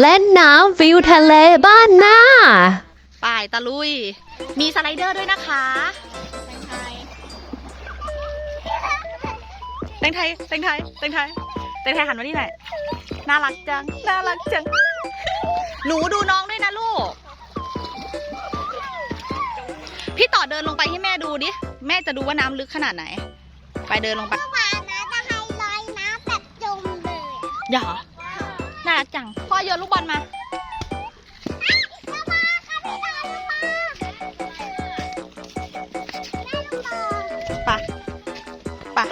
เล่นน้ำวิวทะเลบ้านหน้าป่ายตะลุย มีสไลเดอร์ด้วยนะคะแตงไทยแตงไทยแตงไทยแตงไทยหันมาที่ไหนอยน่ารักจัง น่ารักจัง หนูดูน้องด้วยนะลูก พี่ต่อเดินลงไปให้แม่ดูดิ แม่จะดูว่าน้ำลึกขนาดไหน ไปเดินลงไปเมื่อวานนะจะให้ลอยน้ำแบบจมเลย อย่า น่ารักจัง พ่อโยนลูกบอลมาปะปะ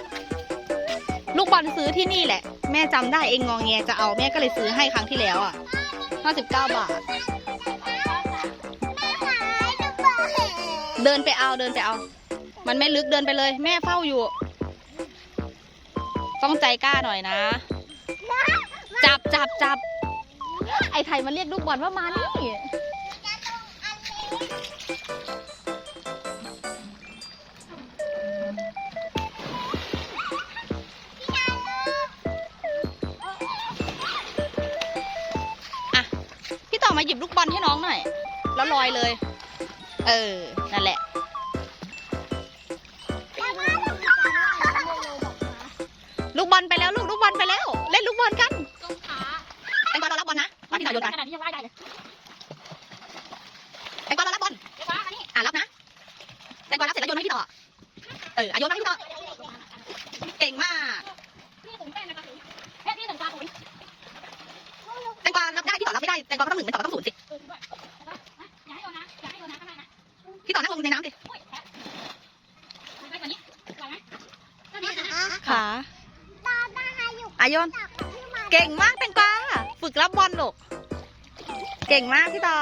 ลูกบอลซื้อที่นี่แหละ แม่จำได้เองงองแงจะเอาแม่ก็เลยซื้อให้ครั้งที่แล้วอะ59 บาท เดินไปเอาเดินไปเอา มันไม่ลึกเดินไปเลย แม่เฝ้าอยู่ ต้องใจกล้าหน่อยนะ จับจับจับ ไอ้ไทยมันเรียกลูกบอลว่ามานี่ อะ พี่ต่อมาหยิบลูกบอลให้น้องหน่อย แล้วลอยเลย เออ นั่นแหละ ลูกบอลไปแล้วลูกลูกบอลไปแล้ว เล่นลูกบอลกัน แตงกวาก็ต้องหนึ่งเป็นต่อก็ต้องศูนย์สิอย่าให้โดนนะอหน้างในนะพี่ต่อนั่งลงในน้ำสิขาตาตาให้อยู่อะโยนเก่งมากแตงกวาฝึกรับบอลลูกเก่งมากพี่ต่อ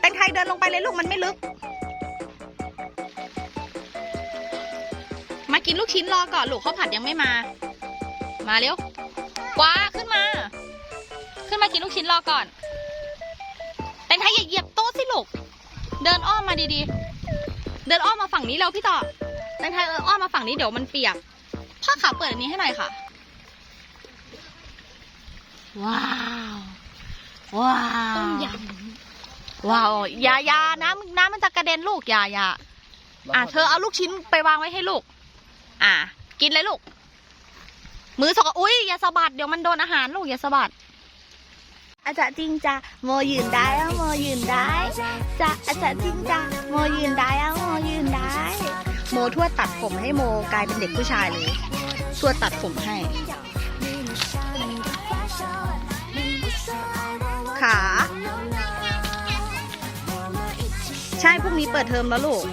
แตงไทยเดินลงไปเลยลูกมันไม่ลึก มากินลูกชิ้นรอก่อนลูกข้าวผัดยังไม่มา มาเร็วกวาขึ้นมา ขึ้นมากินลูกชิ้นรอก่อน แตงไทยอย่าเหยียบโต๊ะสิลูก เดินอ้อมมาดีๆ เดินอ้อมมาฝั่งนี้แล้วพี่ต่อแตงไทยเอออ้อมมาฝั่งนี้เดี๋ยวมันเปียก พ่อขาเปิดอันนี้ให้หน่อยค่ะ ว้าว ว้าวต้มยว้าวอยาอยาน้ำน้ำมันจะกระเด็นลูกอยาอยาอะเธอเอาลูกชิ้นไปวางไว้ให้ลูก อะ กินเลยลูก มือสกอุ้ยอย่าสะบัดเดี๋ยวมันโดนอาหารลูกอย่าสะบัดอาจารย์จริงจ้ะโมยืนได้อะโมยืนได้จ้ะอาจารย์จริงจ้ะโมยืนได้อะโมยืนได้ โมทวดตัดผมให้โมกลายเป็นเด็กผู้ชายเลยทวดตัดผมให้ ขา ใช่พรุ่งนี้เปิดเทอมแล้วลูก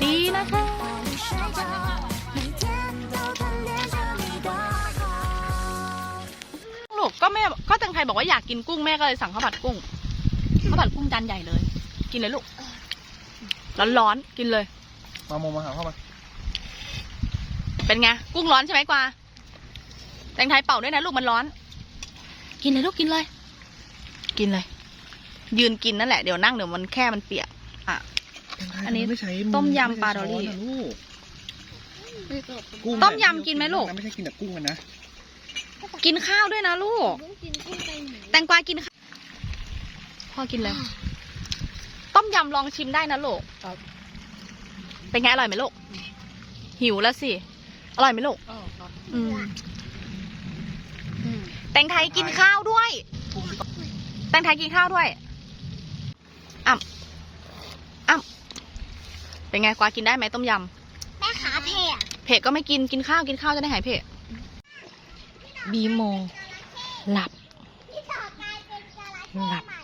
บรรยากาศดีนะคะลูกก็แม่ก็แตงไทยบอกว่าอยากกินกุ้งแม่ก็เลยสั่งข้าวผัดกุ้งข้าวผัดกุ้งจานใหญ่เลย กินเลยลูกร้อนๆกินเลย มาโมมาหาเข้ามา เป็นไงกุ้งร้อนใช่ไหมกวาแตงไทยเป่าด้วยนะลูกมันร้อน กินเลยลูกกินเลย กินเลย ยืนกินนั่นแหละเดี๋ยวนั่งเดี๋ยวมันแค่มันเปียกอะ อันนี้ไม่ใช้ต้มยำปลาดอลลี่ ไม่ใช้ช้อนนะลูกำกุ้งต้มยำกินไหมลูก ไม่ใช่กินแต่กุ้งกันนะกินข้าวด้วยนะลูก กินกุ้งไปหมูแตงกวากินข้าวพ่อกินเลย ต้มยำลองชิมได้นะลูกเป็นไงอร่อยไหมลูก หิวแล้วสิ อร่อยไหมลูกอืมแตงไทยกินข้าวด้วย แตงไทยกินข้าวด้วยอ่ำอ่ำ เป็นไงกวากินได้ไหมต้มยแม่ขาเผ็ดำเผ็ดก็ไม่กินกินข้าวกินข้าวจะได้หายเผ็ดบีโม หลับที่ต่อกลายเป็นจระเข้หลับใหม่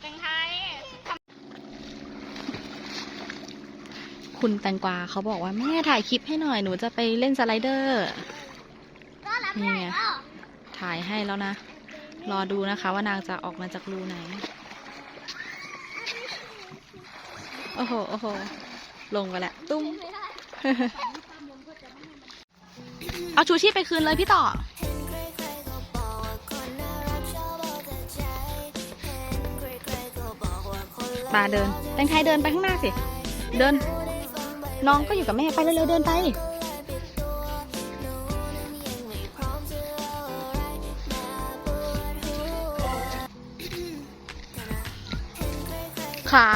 แตงไทยคุณแตงกวาเขาบอกว่า แม่ถ่ายคลิปให้หน่อยหนูจะไปเล่นสไลเดอร์ก็รับได้แล้วถ่ายให้แล้วนะ รอดูนะคะว่านางจะออกมาจากรูไหน โอ้โห โอ้โห ลงไปแล้วตุ้ม เอาชูชีพไปคืนเลยพี่ต่อ ตาเดิน แตงไทยเดินไปข้างหน้าสิ เดิน น้องก็อยู่กับแม่ไปเร็วๆเดินไป ขา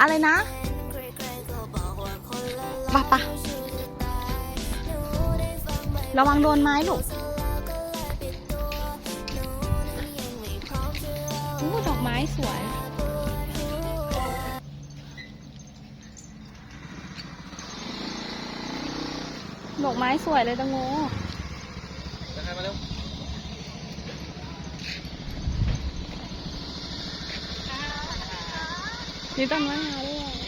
อะไรนะปะปะระวังโดนไม้ลูกอู้ดอกไม้สวยดอกไม้สวยเลยตังโงจะให้มาเร็ว 你到哪里了？